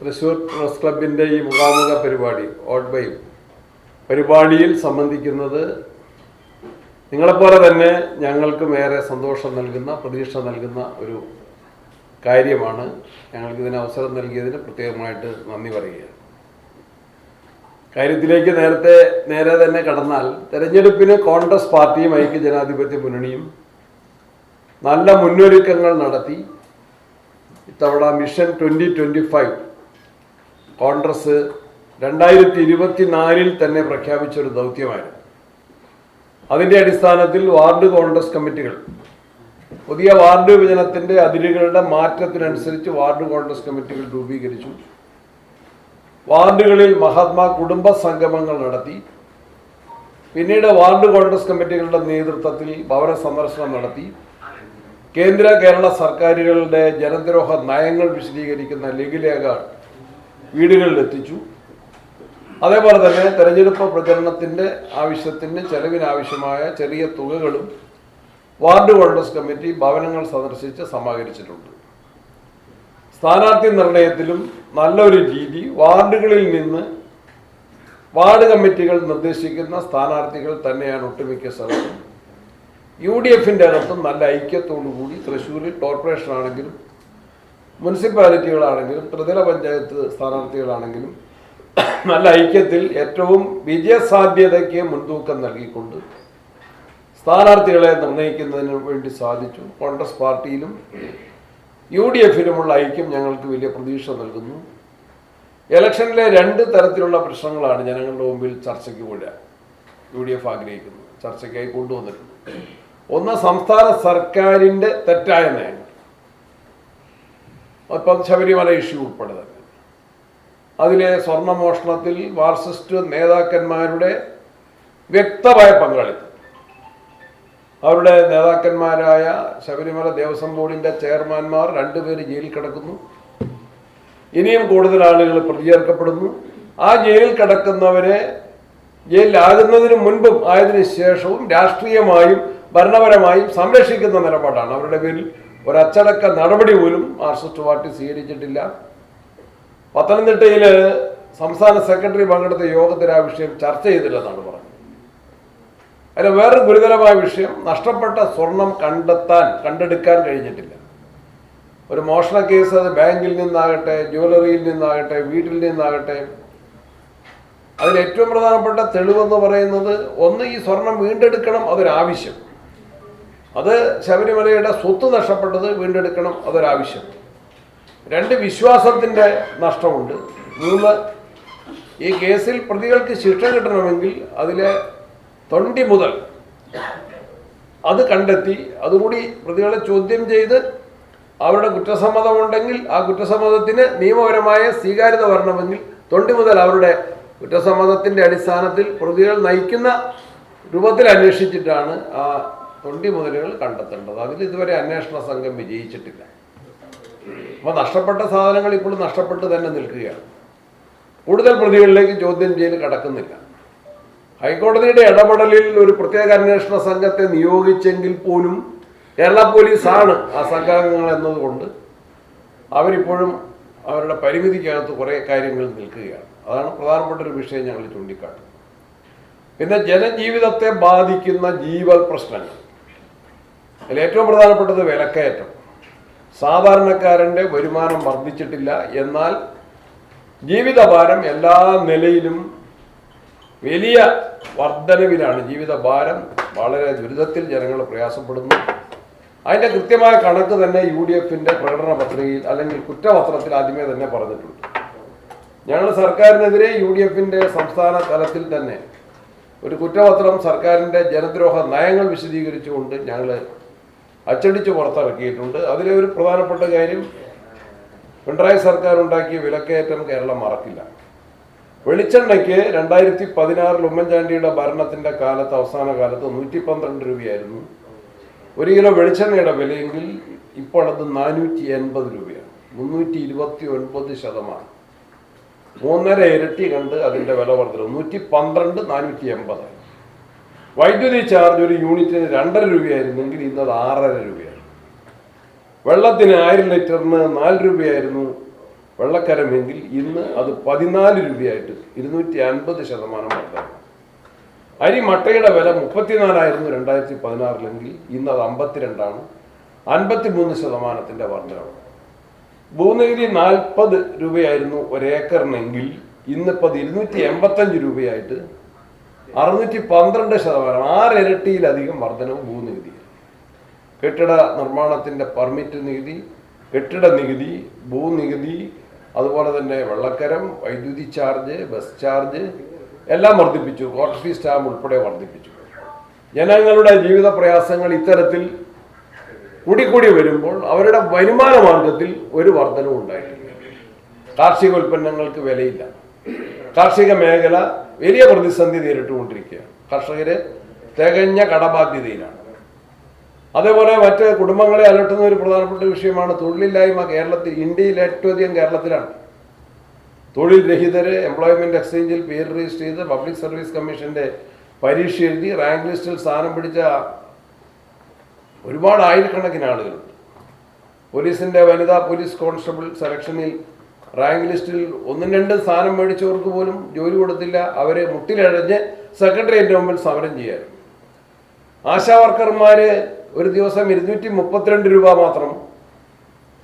Thrissur press ക്ലബിന്റെ ഈ മുഖാമുഖ പരിപാടി ഓട്ട് ബൈ പരിപാടിയിൽ സംബന്ധിക്കുന്നത് നിങ്ങളെപ്പോലെ തന്നെ ഞങ്ങൾക്കും ഏറെ സന്തോഷം നൽകുന്ന പ്രതീക്ഷ നൽകുന്ന ഒരു കാര്യമാണ്. ഞങ്ങൾക്ക് ഇതിന് അവസരം നൽകിയതിന് പ്രത്യേകമായിട്ട് നന്ദി പറയുകയാണ് കാര്യത്തിലേക്ക് നേരത്തെ നേരെ തന്നെ കടന്നാൽ തെരഞ്ഞെടുപ്പിന് കോൺഗ്രസ് പാർട്ടിയും ഐക്യ ജനാധിപത്യ മുന്നണിയും നല്ല മുന്നൊരുക്കങ്ങൾ നടത്തി. ഇത്തവണ mission twenty twenty five Congress രണ്ടായിരത്തി ഇരുപത്തിനാലിൽ തന്നെ പ്രഖ്യാപിച്ച ഒരു ദൗത്യമായിരുന്നു. അതിന്റെ അടിസ്ഥാനത്തിൽ വാർഡ് കോൺഗ്രസ് കമ്മിറ്റികൾ പുതിയ വാർഡ് വിഭജനത്തിന്റെ അതിരുകളുടെ മാറ്റത്തിനനുസരിച്ച് വാർഡ് കോൺഗ്രസ് കമ്മിറ്റികൾ രൂപീകരിച്ചു. വാർഡുകളിൽ മഹാത്മാ കുടുംബ സംഗമങ്ങൾ നടത്തി. പിന്നീട് വാർഡ് കോൺഗ്രസ് കമ്മിറ്റികളുടെ നേതൃത്വത്തിൽ ഭവന സന്ദർശനം നടത്തി. കേന്ദ്ര കേരള സർക്കാരുകളുടെ ജനദ്രോഹ നയങ്ങൾ വിശദീകരിക്കുന്ന ലഘുലേഖ വീടുകളിൽ എത്തിച്ചു അതേപോലെ തന്നെ തെരഞ്ഞെടുപ്പ് പ്രചരണത്തിന്റെ ആവശ്യത്തിന് ചെലവിനാവശ്യമായ ചെറിയ തുകകളും വാർഡ് കോൺഗ്രസ് കമ്മിറ്റി ഭവനങ്ങൾ സന്ദർശിച്ച് സമാഹരിച്ചിട്ടുണ്ട്. സ്ഥാനാർത്ഥി നിർണയത്തിലും നല്ലൊരു രീതി വാർഡുകളിൽ നിന്ന് വാർഡ് കമ്മിറ്റികൾ നിർദ്ദേശിക്കുന്ന സ്ഥാനാർത്ഥികൾ തന്നെയാണ് ഒട്ടുമിക്ക സ്ഥലത്തും. യു ഡി എഫിന്റെ അകത്തും നല്ല ഐക്യത്തോടു കൂടി തൃശ്ശൂരിൽ കോർപ്പറേഷൻ ആണെങ്കിലും മുനിസിപ്പാലിറ്റികളാണെങ്കിലും ത്രിതല പഞ്ചായത്ത് സ്ഥാനാർത്ഥികളാണെങ്കിലും നല്ല ഐക്യത്തിൽ ഏറ്റവും വിജയസാധ്യതയ്ക്ക് മുൻതൂക്കം നൽകിക്കൊണ്ട് സ്ഥാനാർത്ഥികളെ നിർണയിക്കുന്നതിന് വേണ്ടി സാധിച്ചു. കോൺഗ്രസ് പാർട്ടിയിലും യു ഡി എഫിലുമുള്ള ഐക്യം ഞങ്ങൾക്ക് വലിയ പ്രതീക്ഷ നൽകുന്നു. ഇലക്ഷനിലെ രണ്ട് തരത്തിലുള്ള പ്രശ്നങ്ങളാണ് ജനങ്ങളുടെ മുമ്പിൽ ചർച്ചയ്ക്ക് വരിക യു ഡി എഫ് ആഗ്രഹിക്കുന്നത് ചർച്ചയ്ക്കായി കൊണ്ടുവന്നിട്ടുണ്ട്. ഒന്ന് സംസ്ഥാന സർക്കാരിന്റെ തെറ്റായ നയങ്ങൾ ഇപ്പം ശബരിമല ഇഷ്യൂ ഉൾപ്പെടെ തന്നെ അതിലെ സ്വർണമോഷണത്തിൽ മാർക്സിസ്റ്റ് നേതാക്കന്മാരുടെ വ്യക്തമായ പങ്കാളിത്തം. അവരുടെ നേതാക്കന്മാരായ ശബരിമല ദേവസ്വം ബോർഡിന്റെ ചെയർമാൻമാർ രണ്ടുപേര് ജയിലിൽ കിടക്കുന്നു. ഇനിയും കൂടുതൽ ആളുകൾ പ്രതിചേർക്കപ്പെടുന്നു. ആ ജയിലിൽ കിടക്കുന്നവരെ ജയിലിലാകുന്നതിന് മുൻപും ആയതിനു ശേഷവും രാഷ്ട്രീയമായും ഭരണപരമായും സംരക്ഷിക്കുന്ന നിലപാടാണ് അവരുടെ പേരിൽ ഒരച്ചടക്ക നടപടി പോലും മാർക്സിസ്റ്റ് പാർട്ടി സ്വീകരിച്ചിട്ടില്ല. പത്തനംതിട്ടയിൽ സംസ്ഥാന സെക്രട്ടറി പങ്കെടുത്ത യോഗത്തിൽ ആ വിഷയം ചർച്ച ചെയ്തില്ലെന്നാണ് പറഞ്ഞത്. അതിന് വേറൊരു ഗുരുതരമായ വിഷയം നഷ്ടപ്പെട്ട സ്വർണം കണ്ടെത്താൻ കണ്ടെടുക്കാൻ കഴിഞ്ഞിട്ടില്ല. ഒരു മോഷണ കേസ് അത് ബാങ്കിൽ നിന്നാകട്ടെ ജ്വല്ലറിയിൽ നിന്നാകട്ടെ വീട്ടിൽ നിന്നാകട്ടെ. അതിൽ ഏറ്റവും പ്രധാനപ്പെട്ട തെളിവെന്ന് പറയുന്നത് ഒന്ന് ഈ സ്വർണം വീണ്ടെടുക്കണം അതൊരാവശ്യം. അത് ശബരിമലയുടെ സ്വത്ത് നഷ്ടപ്പെട്ടത് വീണ്ടെടുക്കണം അതൊരാവശ്യം. രണ്ട് വിശ്വാസത്തിന്റെ നഷ്ടമുണ്ട്. മൂന്ന് ഈ കേസിൽ പ്രതികൾക്ക് ശിക്ഷ കിട്ടണമെങ്കിൽ അതിലെ തൊണ്ടി മുതൽ അത് കണ്ടെത്തി അതുകൂടി പ്രതികളെ ചോദ്യം ചെയ്ത് അവരുടെ കുറ്റസമ്മതമുണ്ടെങ്കിൽ ആ കുറ്റസമ്മതത്തിന് നിയമപരമായ സ്വീകാര്യത വരണമെങ്കിൽ തൊണ്ടി മുതൽ അവരുടെ കുറ്റസമ്മതത്തിന്റെ അടിസ്ഥാനത്തിൽ പ്രതികൾ നയിക്കുന്ന രൂപത്തിൽ അന്വേഷിച്ചിട്ടാണ് ആ തൊണ്ടി മുതലുകൾ കണ്ടെത്തേണ്ടത്. അതിൽ ഇതുവരെ അന്വേഷണ സംഘം വിജയിച്ചിട്ടില്ല. അപ്പോൾ നഷ്ടപ്പെട്ട സാധനങ്ങൾ ഇപ്പോഴും നഷ്ടപ്പെട്ട് തന്നെ നിൽക്കുകയാണ്. കൂടുതൽ പ്രതികളിലേക്ക് ചോദ്യം ചെയ്ത് കടക്കുന്നില്ല. ഹൈക്കോടതിയുടെ ഇടപെടലിൽ ഒരു പ്രത്യേക അന്വേഷണ സംഘത്തെ നിയോഗിച്ചെങ്കിൽ പോലും കേരള പോലീസാണ് ആ സംഘാംഗങ്ങൾ എന്നതുകൊണ്ട് അവരിപ്പോഴും അവരുടെ പരിമിതിക്കകത്ത് കുറേ കാര്യങ്ങൾ നിൽക്കുകയാണ്. അതാണ് പ്രധാനപ്പെട്ട ഒരു വിഷയം ഞങ്ങൾ ചൂണ്ടിക്കാട്ടുന്നത്. പിന്നെ ജനജീവിതത്തെ ബാധിക്കുന്ന ജീവൽ പ്രശ്നങ്ങൾ. അതിൽ ഏറ്റവും പ്രധാനപ്പെട്ടത് വിലക്കയറ്റം. സാധാരണക്കാരന്റെ വരുമാനം വർദ്ധിച്ചിട്ടില്ല. എന്നാൽ ജീവിതഭാരം എല്ലാ നിലയിലും വലിയ വർധനവിലാണ്. ജീവിതഭാരം വളരെ ദുരിതത്തിൽ ജനങ്ങൾ പ്രയാസപ്പെടുന്നു. അതിന്റെ കൃത്യമായ കണക്ക് തന്നെ യു ഡി എഫിന്റെ പ്രകടന പത്രികയിൽ അല്ലെങ്കിൽ കുറ്റപത്രത്തിൽ ആദ്യമേ തന്നെ പറഞ്ഞിട്ടുണ്ട്. ഞങ്ങൾ സർക്കാരിനെതിരെ യു ഡി എഫിന്റെ സംസ്ഥാന തലത്തിൽ തന്നെ ഒരു കുറ്റപത്രം സർക്കാരിന്റെ ജനദ്രോഹ നയങ്ങൾ വിശദീകരിച്ചുകൊണ്ട് ഞങ്ങൾ അച്ചടിച്ച് പുറത്തിറക്കിയിട്ടുണ്ട്. അതിലെ ഒരു പ്രധാനപ്പെട്ട കാര്യം പിണറായി സർക്കാർ ഉണ്ടാക്കിയ വിലക്കയറ്റം കേരളം മറക്കില്ല. വെളിച്ചെണ്ണയ്ക്ക് രണ്ടായിരത്തി പതിനാറിൽ ഉമ്മൻചാണ്ടിയുടെ ഭരണത്തിന്റെ കാലത്ത് അവസാന കാലത്ത് നൂറ്റി പന്ത്രണ്ട് രൂപയായിരുന്നു. ഒരു കിലോ വെളിച്ചെണ്ണയുടെ വിലയെങ്കിൽ ഇപ്പോൾ അത് നാനൂറ്റി എൺപത് രൂപയാണ്. മുന്നൂറ്റി ഇരുപത്തി ഒൻപത് ശതമാനം. മൂന്നര ഇരട്ടി കണ്ട് അതിന്റെ വില വർദ്ധന നൂറ്റി പന്ത്രണ്ട് നാനൂറ്റി എൺപതായി വൈദ്യുതി ചാർജ് ഒരു യൂണിറ്റിന് രണ്ടര രൂപയായിരുന്നെങ്കിൽ ഇന്ന് അത് ആറര രൂപയാണ്. വെള്ളത്തിന് ആയിരം ലിറ്ററിന് നാല് രൂപയായിരുന്നു വെള്ളക്കരമെങ്കിൽ ഇന്ന് അത് പതിനാല് രൂപയായിട്ട് ഇരുന്നൂറ്റി അൻപത് ശതമാനം വർദ്ധന അരി മട്ടയുടെ വില മുപ്പത്തിനാലായിരുന്നു രണ്ടായിരത്തി പതിനാറിലെങ്കിൽ ഇന്ന് അത് അമ്പത്തിരണ്ടാണ് അൻപത്തി മൂന്ന് ശതമാനത്തിന്റെ വർധനവ് ഭൂനികുതി നാൽപ്പത് രൂപയായിരുന്നു ഒരേക്കറിനെങ്കിൽ ഇന്നിപ്പോൾ അത് ഇരുന്നൂറ്റി എൺപത്തഞ്ച് രൂപയായിട്ട് അറുന്നൂറ്റി പന്ത്രണ്ട് ശതമാനം ആറിരട്ടിയിലധികം വർധനവും ഭൂനികുതി കെട്ടിട നിർമ്മാണത്തിന്റെ പെർമിറ്റ് നികുതി കെട്ടിട നികുതി ഭൂനികുതി അതുപോലെ തന്നെ വെള്ളക്കരം വൈദ്യുതി ചാർജ് ബസ് ചാർജ് എല്ലാം വർദ്ധിപ്പിച്ചു. കോർട്ട് ഫീസ് സ്റ്റാമ്പ് ഉൾപ്പെടെ വർദ്ധിപ്പിച്ചു. ജനങ്ങളുടെ ജീവിത പ്രയാസങ്ങൾ ഇത്തരത്തിൽ കൂടിക്കൂടി വരുമ്പോൾ അവരുടെ വരുമാന മാർഗത്തിൽ ഒരു വർധനവും ഉണ്ടായിട്ടില്ല. കാർഷിക ഉൽപ്പന്നങ്ങൾക്ക് വിലയില്ല. കാർഷിക മേഖല വലിയ പ്രതിസന്ധി നേരിട്ടുകൊണ്ടിരിക്കുകയാണ്. കർഷകര് തികഞ്ഞ കടബാധ്യതയിലാണ്. അതേപോലെ മറ്റ് കുടുംബങ്ങളെ അലട്ടുന്ന ഒരു പ്രധാനപ്പെട്ട വിഷയമാണ് തൊഴിലില്ലായ്മ കേരളത്തിൽ ഇന്ത്യയിൽ ഏറ്റവും അധികം കേരളത്തിലാണ്. തൊഴിൽ രഹിതര് എംപ്ലോയ്മെന്റ് എക്സ്ചേഞ്ചിൽ പേര് രജിസ്റ്റർ ചെയ്ത് പബ്ലിക് സർവീസ് കമ്മീഷന്റെ പരീക്ഷ എഴുതി റാങ്ക് ലിസ്റ്റിൽ സ്ഥാനം പിടിച്ച ഒരുപാട് ആയിരക്കണക്കിന് ആളുകളുണ്ട്. പോലീസിന്റെ വനിതാ പോലീസ് കോൺസ്റ്റബിൾ സെലക്ഷനിൽ റാങ്ക് ലിസ്റ്റിൽ ഒന്നും രണ്ടും സ്ഥാനം മേടിച്ചവർക്ക് പോലും ജോലി കൊടുത്തില്ല. അവരെ മുട്ടിലഴഞ്ഞ് സെക്രട്ടേറിയറ്റിന് മുമ്പിൽ സമരം ചെയ്യാനും ആശാ വർക്കർമാര് ഒരു ദിവസം ഇരുന്നൂറ്റി മുപ്പത്തിരണ്ട് രൂപ മാത്രം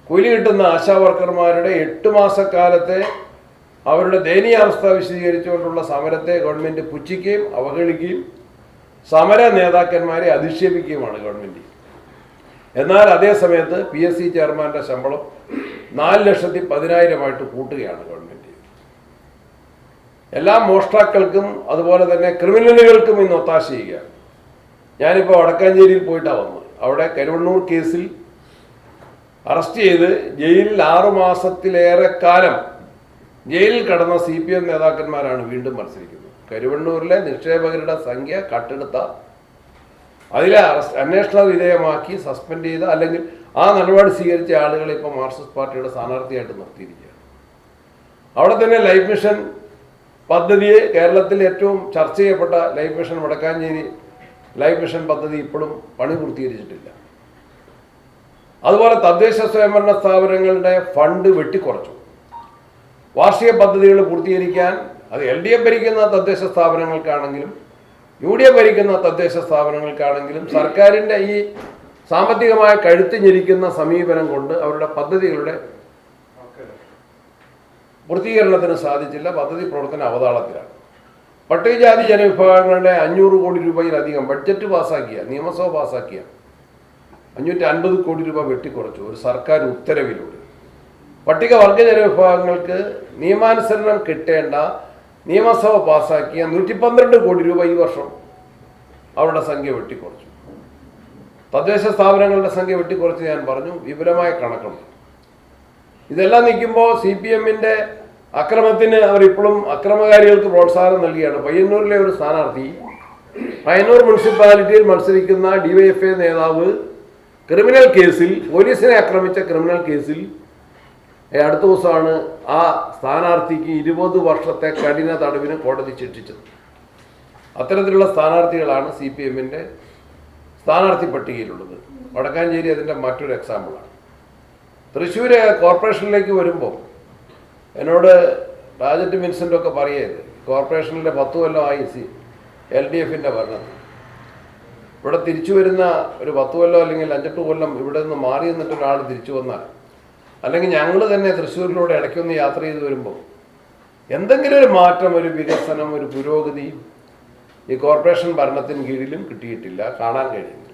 കൂലി കിട്ടുന്ന ആശാ വർക്കർമാരുടെ എട്ട് മാസക്കാലത്തെ അവരുടെ ദയനീയാവസ്ഥ വിശദീകരിച്ചുകൊണ്ടുള്ള സമരത്തെ ഗവൺമെന്റ് പുച്ഛിക്കുകയും അവഗണിക്കുകയും സമര നേതാക്കന്മാരെ അധിക്ഷേപിക്കുകയുമാണ് ഗവൺമെന്റ്. എന്നാൽ അതേ സമയത്ത് പി എസ് സി ചെയർമാന്റെ ശമ്പളം നാല് ലക്ഷത്തി പതിനായിരമായിട്ട് കൂട്ടുകയാണ് ഗവൺമെന്റ്. എല്ലാ മോഷ്ടാക്കൾക്കും അതുപോലെ തന്നെ ക്രിമിനലുകൾക്കും ഇന്ന് ഒത്താശ ചെയ്യുകയാണ്. ഞാനിപ്പോൾ വടക്കാഞ്ചേരിയിൽ പോയിട്ടാണ് വന്നത്. അവിടെ കരുവണ്ണൂർ കേസിൽ അറസ്റ്റ് ചെയ്ത് ജയിലിൽ ആറു മാസത്തിലേറെ കാലം ജയിലിൽ കടന്ന സി പി എം നേതാക്കന്മാരാണ് വീണ്ടും മത്സരിക്കുന്നത്. കരുവണ്ണൂരിലെ നിക്ഷേപകരുടെ സംഖ്യ കട്ടെടുത്ത അതിലെ അറസ്റ്റ് അന്വേഷണ വിധേയമാക്കി സസ്പെൻഡ് ചെയ്ത അല്ലെങ്കിൽ ആ നിലപാട് സ്വീകരിച്ച ആളുകളെ ഇപ്പോൾ മാർക്സിസ്റ്റ് പാർട്ടിയുടെ സ്ഥാനാർത്ഥിയായിട്ട് നിർത്തിയിരിക്കുകയാണ്. അവിടെ തന്നെ ലൈഫ് മിഷൻ പദ്ധതിയെ കേരളത്തിൽ ഏറ്റവും ചർച്ച ചെയ്യപ്പെട്ട life mission Vadakkanchery life mission പദ്ധതി ഇപ്പോഴും പണി പൂർത്തീകരിച്ചിട്ടില്ല. അതുപോലെ തദ്ദേശ സ്വയംഭരണ സ്ഥാപനങ്ങളുടെ ഫണ്ട് വെട്ടിക്കുറച്ചു. വാർഷിക പദ്ധതികൾ പൂർത്തീകരിക്കാൻ അത് എൽ ഡി എഫ് ഭരിക്കുന്ന തദ്ദേശ സ്ഥാപനങ്ങൾക്കാണെങ്കിലും യു ഡി എഫ് ഭരിക്കുന്ന തദ്ദേശ സ്ഥാപനങ്ങൾക്കാണെങ്കിലും സർക്കാരിന്റെ ഈ സാമ്പത്തികമായ കഴുത്തിഞ്ഞിരിക്കുന്ന സമീപനം കൊണ്ട് അവരുടെ പദ്ധതികളുടെ പൂർത്തീകരണത്തിന് സാധിച്ചില്ല. പദ്ധതി പ്രവർത്തന അവതാളത്തിലാണ്. പട്ടികജാതി ജനവിഭാഗങ്ങളുടെ അഞ്ഞൂറ് കോടി രൂപയിലധികം ബഡ്ജറ്റ് പാസ്സാക്കിയ നിയമസഭ പാസ്സാക്കിയ അഞ്ഞൂറ്റി അൻപത് കോടി രൂപ വെട്ടിക്കുറച്ചു ഒരു സർക്കാർ ഉത്തരവിലൂടെ. പട്ടികവർഗ ജനവിഭാഗങ്ങൾക്ക് നിയമാനുസരണം കിട്ടേണ്ട നിയമസഭ പാസ്സാക്കിയ നൂറ്റി പന്ത്രണ്ട് കോടി രൂപ ഈ വർഷം അവരുടെ സംഖ്യ വെട്ടിക്കുറച്ചു. തദ്ദേശ സ്ഥാപനങ്ങളുടെ സംഖ്യ വെട്ടിക്കുറച്ച് ഞാൻ പറഞ്ഞു. വിപുലമായ കണക്കുണ്ട്. ഇതെല്ലാം നിൽക്കുമ്പോൾ സി പി എമ്മിന്റെ അക്രമത്തിന് അവർ ഇപ്പോഴും അക്രമകാരികൾക്ക് പ്രോത്സാഹനം നൽകിയാണ്. പയ്യന്നൂരിലെ ഒരു സ്ഥാനാർത്ഥി പയ്യന്നൂർ മുനിസിപ്പാലിറ്റിയിൽ മത്സരിക്കുന്ന ഡിവൈഎഫ്ഐ നേതാവ് ക്രിമിനൽ കേസിൽ പോലീസിനെ ആക്രമിച്ച ക്രിമിനൽ കേസിൽ അടുത്ത ദിവസമാണ് ആ സ്ഥാനാർത്ഥിക്ക് ഇരുപത് വർഷത്തെ കഠിന തടവിന് കോടതി ശിക്ഷിച്ചത്. അത്തരത്തിലുള്ള സ്ഥാനാർത്ഥികളാണ് സി പി എമ്മിന്റെ സ്ഥാനാർത്ഥി പട്ടികയിലുള്ളത്. വടക്കാഞ്ചേരി അതിന്റെ മറ്റൊരു എക്സാമ്പിളാണ് തൃശ്ശൂർ കോർപ്പറേഷനിലേക്ക് വരുമ്പോൾ എന്നോട് ടാജറ്റ് വിൻസെന്റ് ഒക്കെ പറയരുത് കോർപ്പറേഷനിലെ പത്ത് കൊല്ലമായി സി എൽ ഡി എഫിന്റെ ഭരണം. ഇവിടെ തിരിച്ചു വരുന്ന ഒരു പത്ത് കൊല്ലം അല്ലെങ്കിൽ അഞ്ചെട്ട് കൊല്ലം ഇവിടെ നിന്ന് മാറി നിന്നിട്ട് ഒരാൾ തിരിച്ചു വന്നാൽ അല്ലെങ്കിൽ ഞങ്ങൾ തന്നെ തൃശ്ശൂരിലൂടെ ഇടയ്ക്കൊന്ന് യാത്ര ചെയ്ത് വരുമ്പോൾ എന്തെങ്കിലും ഒരു മാറ്റം ഒരു വികസനം ഒരു പുരോഗതി ഈ കോർപ്പറേഷൻ ഭരണത്തിന് കീഴിലും കിട്ടിയിട്ടില്ല കാണാൻ കഴിയുന്നില്ല.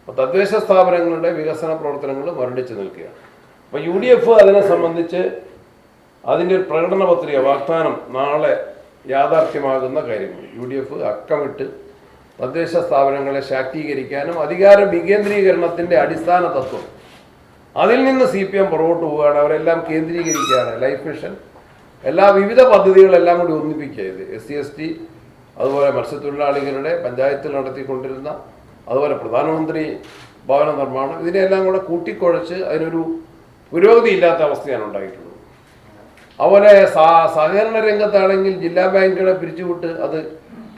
അപ്പോൾ തദ്ദേശ സ്ഥാപനങ്ങളുടെ വികസന പ്രവർത്തനങ്ങൾ മുരടിച്ച് നിൽക്കുകയാണ്. അപ്പോൾ യു ഡി എഫ് അതിനെ സംബന്ധിച്ച് അതിന്റെ ഒരു പ്രകടന പത്രിക വാഗ്ദാനം നാളെ യാഥാർത്ഥ്യമാകുന്ന കാര്യമാണ്. യു ഡി എഫ് അക്കമിട്ട് തദ്ദേശ സ്ഥാപനങ്ങളെ ശാക്തീകരിക്കാനും അധികാര വികേന്ദ്രീകരണത്തിന്റെ അടിസ്ഥാന തത്വം. അതിൽ നിന്ന് സി പി എം പുറകോട്ട് പോവുകയാണ് അവരെല്ലാം കേന്ദ്രീകരിക്കുകയാണ്. ലൈഫ് മിഷൻ എല്ലാ വിവിധ പദ്ധതികളെല്ലാം കൂടി ഒന്നിപ്പിക്കുക ഇത്. എസ് സി എസ് ടി അതുപോലെ മത്സ്യത്തൊഴിലാളികളുടെ പഞ്ചായത്തിൽ നടത്തിക്കൊണ്ടിരുന്ന അതുപോലെ പ്രധാനമന്ത്രി ഭവന നിർമ്മാണം ഇതിനെല്ലാം കൂടെ കൂട്ടിക്കുഴച്ച് അതിനൊരു പുരോഗതി ഇല്ലാത്ത അവസ്ഥയാണ് ഉണ്ടായിട്ടുള്ളത്. അതുപോലെ സഹകരണ രംഗത്താണെങ്കിൽ ജില്ലാ ബാങ്കുകളെ പിരിച്ചുവിട്ട് അത്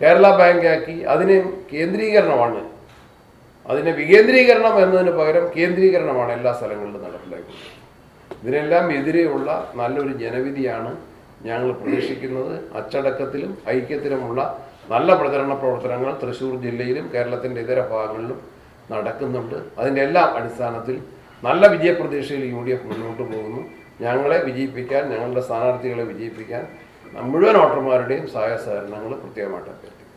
കേരള ബാങ്കാക്കി അതിന് കേന്ദ്രീകരണമാണ്. അതിനെ വികേന്ദ്രീകരണം എന്നതിന് പകരം കേന്ദ്രീകരണമാണ് എല്ലാ സ്ഥലങ്ങളിലും നടപ്പിലാക്കുന്നത് ഇതിനെല്ലാം എതിരെയുള്ള നല്ലൊരു ജനവിധിയാണ് ഞങ്ങൾ പ്രതീക്ഷിക്കുന്നത് അച്ചടക്കത്തിലും ഐക്യത്തിലുമുള്ള നല്ല പ്രചരണ പ്രവർത്തനങ്ങൾ തൃശ്ശൂർ ജില്ലയിലും കേരളത്തിന്റെ ഇതര ഭാഗങ്ങളിലും നടക്കുന്നുണ്ട്. അതിന്റെ എല്ലാ അടിസ്ഥാനത്തിൽ നല്ല വിജയപ്രതീക്ഷയിൽ യു ഡി എഫ് മുന്നോട്ട് പോകുന്നു. ഞങ്ങളെ വിജയിപ്പിക്കാൻ ഞങ്ങളുടെ സ്ഥാനാർത്ഥികളെ വിജയിപ്പിക്കാൻ മുഴുവൻ വോട്ടർമാരുടെയും സഹായ സഹകരണങ്ങൾ പ്രത്യേകമായിട്ട് അഭ്യർത്ഥിക്കുന്നു.